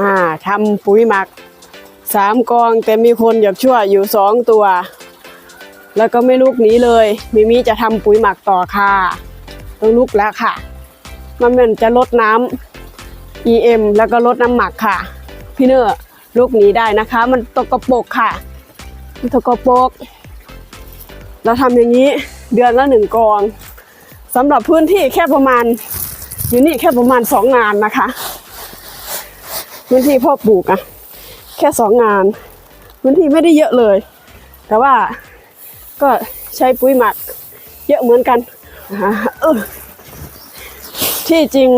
อ่าทำปุ๋ยหมักสามกองแต่มีคนอยากช่วอยู่สองตัว แล้วก็ไม่ลุกหนีเลยมิมิจะทำปุ๋ยหมักต่อค่ะต้องลุกแล้วค่ะ มันเหมือนจะลดน้ำ EM แล้วก็ลดน้ำหมักค่ะ พี่เนอร์ลุกหนีได้นะคะ มันตกกระปรกค่ะ มันตกกระปรกเราทำอย่างนี้เดือนละหนึ่งกองสำหรับพื้นที่แค่ประมาณอยู่นี่แค่ประมาณสองงานนะคะ พื้นที่พ่อปลูกอะแค่สองงาน พื้นที่ไม่ได้เยอะเลย แต่ว่าก็ใช้ปุ๋ยหมักเยอะเหมือนกันอ่าเออที่จริง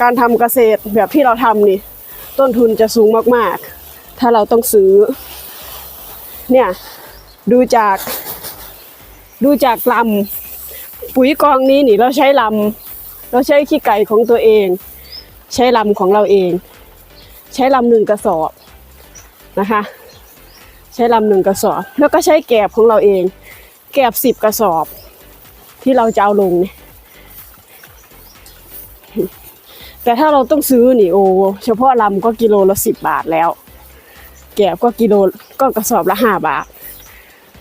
การทำเกษตรแบบที่เราทำนี่ ต้นทุนจะสูงมากๆ ถ้าเราต้องซื้อ เนี่ย ดูจาก ดูจากลำปุ๋ยกองนี้นี่เราใช้ลำเราใช้ขี้ไก่ของตัวเอง ใช้ลำของเราเอง ใช้ลำหนึ่งกระสอบนะคะ ใช้ลำหนึ่งกระสอบ แล้วก็ใช้แกบของเราเอง แกบสิบกระสอบ ที่เราจะเอาลงเนี่ยแต่ถ้าเราต้องซื้อนี่โอ้เฉพาะลำก็กิโลละสิบบาทแล้ว แกบก็กิโลก็กระสอบละห้าบาท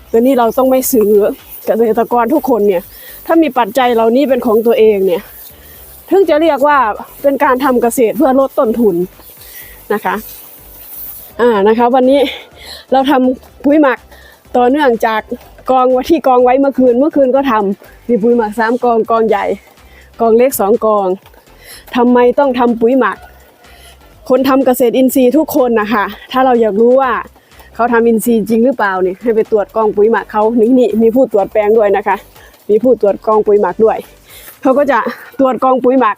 แต่นี่เราต้องไม่ซื้อเกษตรกรทุกคนเนี่ย ถ้ามีปัจจัยเหล่านี้เป็นของตัวเองเนี่ยถึงจะเรียกว่าเป็นการทำเกษตรเพื่อลดต้นทุน นะคะอ่านะคะ วันนี้เราทำปุ๋ยหมักต่อเนื่องจากกองที่กองไว้เมื่อคืนเมื่อคืนก็ทำมีปุ๋ยหมักสามกองกองใหญ่ กองเล็กสองกองทำไมต้องทำปุ๋ยหมัก คนทำเกษตรอินทรีย์ทุกคนนะคะถ้าเราอยากรู้ว่าเขาทำอินทรีย์จริงหรือเปล่าเนี่ยให้ไปตรวจกองปุ๋ยหมักเขานี่นี่มีผู้ตรวจแปลงด้วยนะคะ มีผู้ตรวจกองปุ๋ยหมักด้วยเขาก็จะตรวจกองปุ๋ยหมัก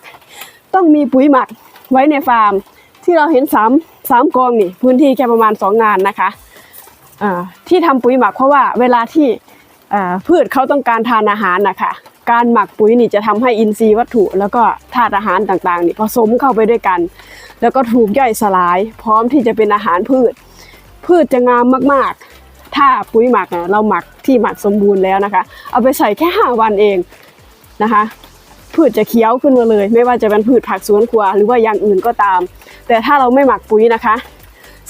ต้องมีปุ๋ยหมักไว้ในฟาร์ม ที่เราเห็นสามสามกองนี่พื้นที่แค่ประมาณสองงานนะคะที่ทำปุ๋ยหมักเพราะว่าเวลาที่พืชเขาต้องการทานอาหารนะคะการหมักปุ๋ยนี่จะทำให้อินทรีย์วัตถุ แล้วก็ธาตุอาหารต่างๆนี่ผสมเข้าไปด้วยกัน แล้วก็ถูกย่อยสลาย พร้อมที่จะเป็นอาหารพืช พืชจะงามมากๆ ถ้าปุ๋ยหมักเนี่ยเราหมักที่หมักสมบูรณ์แล้วนะคะ เอาไปใส่แค่ 5 วันเองนะคะ พืชจะเขียวขึ้นมาเลย ไม่ว่าจะเป็นพืชผักสวนครัวหรือว่าอย่างอื่นก็ตาม แต่ถ้าเราไม่หมักปุ๋ยนะคะ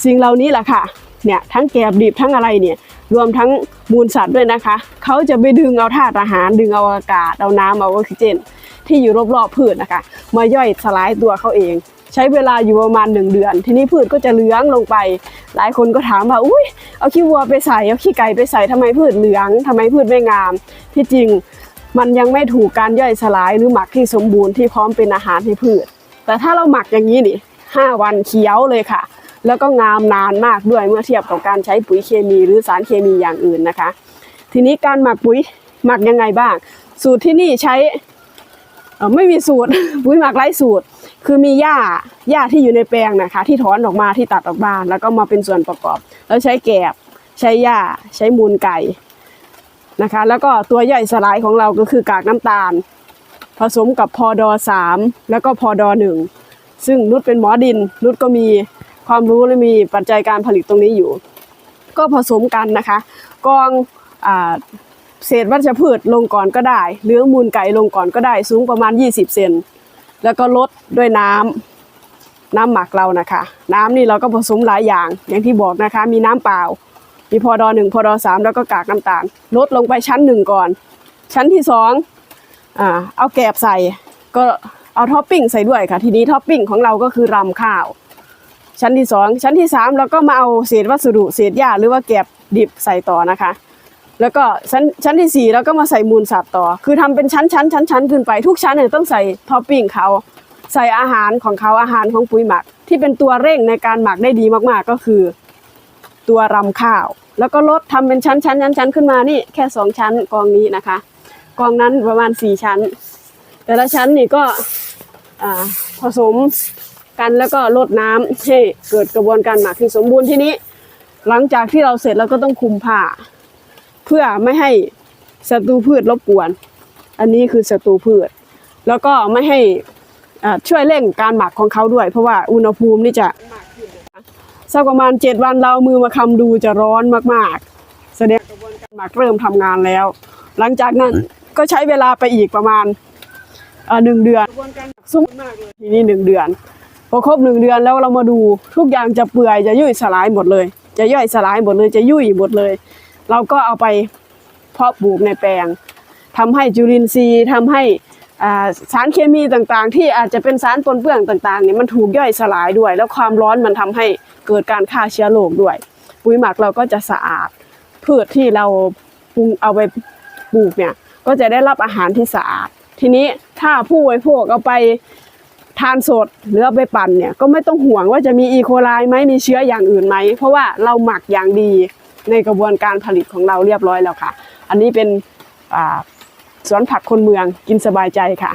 สิ่งเหล่านี้แหละค่ะเนี่ยทั้งแกบดิบทั้งอะไรเนี่ยรวมทั้งมูลสัตว์ด้วยนะคะ เขาจะไปดึงเอาธาตุอาหาร ดึงเอาอากาศเอาน้ำเอาออกซิเจน ที่อยู่รอบๆพืชนะคะ มาย่อยสลายตัวเขาเอง ใช้เวลาอยู่ประมาณหนึ่งเดือน ทีนี้พืชก็จะเหลืองลงไป หลายคนก็ถามว่าอุ้ยเอาขี้วัวไปใส่เอาขี้ไก่ไปใส่ทำไมพืชเหลืองทำไมพืชไม่งาม ที่จริง มันยังไม่ถูกการย่อยสลายหรือหมักที่สมบูรณ์ที่พร้อมเป็นอาหารให้พืช แต่ถ้าเราหมักอย่างนี้นี่ห้าวันเขียวเลยค่ะ แล้วก็งามนานมากด้วยเมื่อเทียบกับการใช้ปุ๋ยเคมีหรือสารเคมีอย่างอื่นนะคะ ทีนี้การหมักปุ๋ยหมักยังไงบ้าง สูตรที่นี่ใช้ไม่มีสูตรปุ๋ยหมักไร้สูตร คือมีหญ้าหญ้าที่อยู่ในแปลงนะคะ ที่ถอนออกมาที่ตัดออกมาแล้วก็มาเป็นส่วนประกอบ แล้วใช้แกบใช้หญ้าใช้มูลไก่ นะคะ แล้วก็ตัวย่อยสลายของเราก็คือกากน้ำตาล ผสมกับพอดอสามแล้วก็พอดอหนึ่งซึ่งนุชเป็นหมอดินนุชก็มีความรู้และมีปัจจัยการผลิตตรงนี้อยู่ ก็ผสมกันนะคะกองอเศษวัชพืชลงก่อนก็ได้ หรือมูลไก่ลงก่อนก็ได้สูงประมาณ 20 เซนแล้วก็ลดด้วยน้ำน้ำหมักเรานะคะ น้ำนี่เราก็ผสมหลายอย่างอย่างที่บอกนะคะ มีน้ำเปล่า มีพอดอหนึ่งพอดอสามแล้วก็กากน้ำตาล ลดลงไปชั้นหนึ่งก่อน ชั้นที่สองอ่าเอาแกบใส่ ก็เอาท็อปปิ้งใส่ด้วยค่ะ ทีนี้ท็อปปิ้งของเราก็คือรำข้าว ชั้นที่สองชั้นที่สามเราก็มาเอาเศษวัสดุเศษหญ้าหรือว่าแกบดิบใส่ต่อนะคะ แล้วก็ชั้นชั้นที่สี่เราก็มาใส่มูลสัตว์ต่อ คือทำเป็นชั้นชั้นชั้นชั้นขึ้นไปทุกชั้นเนี่ยต้องใส่ท็อปปิ้งเขาใส่อาหารของเขาอาหารของปุ๋ยหมัก ที่เป็นตัวเร่งในการหมักได้ดีมากๆก็คือ ตัวรำข้าว แล้วก็ลดทำเป็นชั้นชั้นชั้นชั้นขึ้นมานี่แค่สองชั้นกองนี้นะคะ กองนั้นประมาณสี่ชั้น แต่ละชั้นนี่ก็ผสมกันแล้วก็ลดน้ำให้เกิดกระบวนการหมักที่สมบูรณ์ที่นี้ หลังจากที่เราเสร็จเราก็ต้องคุมผ้า เพื่อไม่ให้ศัตรูพืชรบกวน อันนี้คือศัตรูพืช แล้วก็ไม่ให้ช่วยเร่งการหมักของเขาด้วย เพราะว่าอุณหภูมินี่จะ สักประมาณเจ็ดวันเรามือมาคำดูจะร้อนมากๆ แสดงกระบวนการหมักเริ่มทำงานแล้ว หลังจากนั้นก็ใช้เวลาไปอีกประมาณอ่อหนึ่งเดือนกระบวนการหมักสูงมากเลยทีนี้หนึ่งเดือนพอครบหนึ่งเดือนแล้วเรามาดูทุกอย่างจะเปื่อยจะยุ่ยสลายหมดเลย จะย่อยสลายหมดเลยจะยุ่ยหมดเลย เราก็เอาไปเพาะปลูกในแปลงทำให้จุลินทรีย์ทำให้ สารเคมีต่างๆ ที่อาจจะเป็นสารปนเปื้อนต่างๆเนี่ยมันถูกย่อยสลายด้วย แล้วความร้อนมันทำให้เกิดการฆ่าเชื้อโรคด้วย ปุ๋ยหมักเราก็จะสะอาด พืชที่เราปรุงเอาไปปลูกเนี่ยก็จะได้รับอาหารที่สะอาด ทีนี้ถ้าผู้บริโภคเอาไปทานสดหรือเอาไปปั่นเนี่ยก็ไม่ต้องห่วงว่าจะมีอีโคไลไหมมีเชื้ออย่างอื่นไหม เพราะว่าเราหมักอย่างดีในกระบวนการผลิตของเราเรียบร้อยแล้วค่ะ อันนี้เป็นอ่า สวนผักคนเมืองกินสบายใจค่ะ